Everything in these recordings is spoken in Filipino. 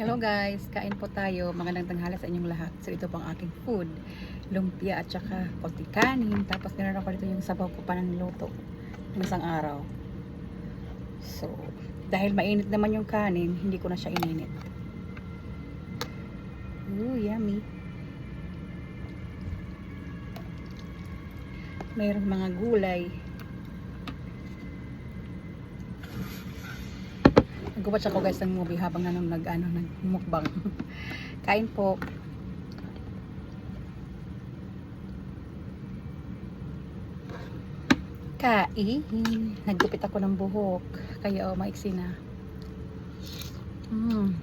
Hello guys, kain po tayo. Magandang tanghala sa inyong lahat. So ito pang aking food. Lumpia at saka konti kanin. Tapos meron ako dito yung sabaw ko pa ng luto. Ng araw. So, dahil mainit naman yung kanin, hindi ko na siya ininit. Ooh, yummy. Mayroong mga gulay. Nag-watch ako guys ng movie habang ano, nag, ano, nagmukbang. Kain po. Kain. Naggupit ako ng buhok. Kaya oh, maiksi na. Mm.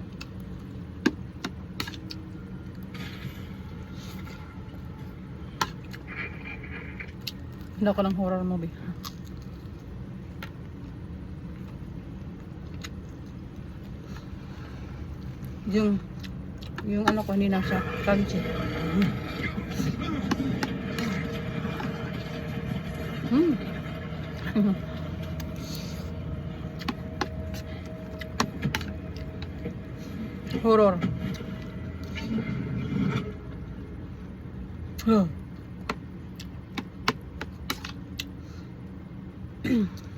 Hindi ako ng horror movie. Yung yung ano ko hindi na siya crunchy. Mm. Horror. Huh.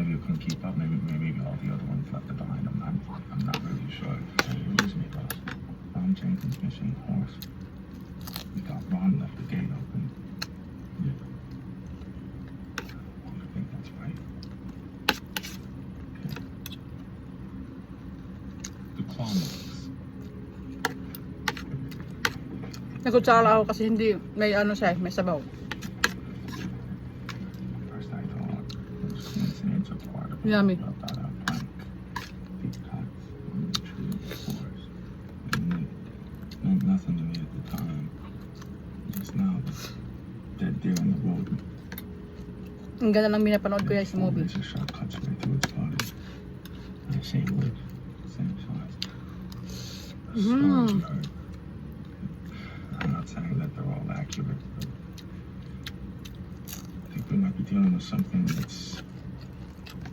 Maybe you couldn't keep up. Maybe maybe all the other ones left it behind. I'm not. I'm not really sure. Hey, Lose me, boss. Ron Jenkins missing horse. We got Ron left the gate open. Yeah. I think that's right. Okay. The claw marks. Nagutsara ako kasi hindi may ano siya, eh, may sabaw. First I thought it was coincidence or part of Yummy. About that uh, plank. Peacocks on the tree, of course. And it meant nothing to me at the time. Just now, this deer on the road. Ang ganda ng pinapanood ko yan sa movie. Laser shot cuts right through its body. And the same wood, same size. The Mm. stories you heard. I'm not saying that they're all accurate, but I think we might be dealing with something that's.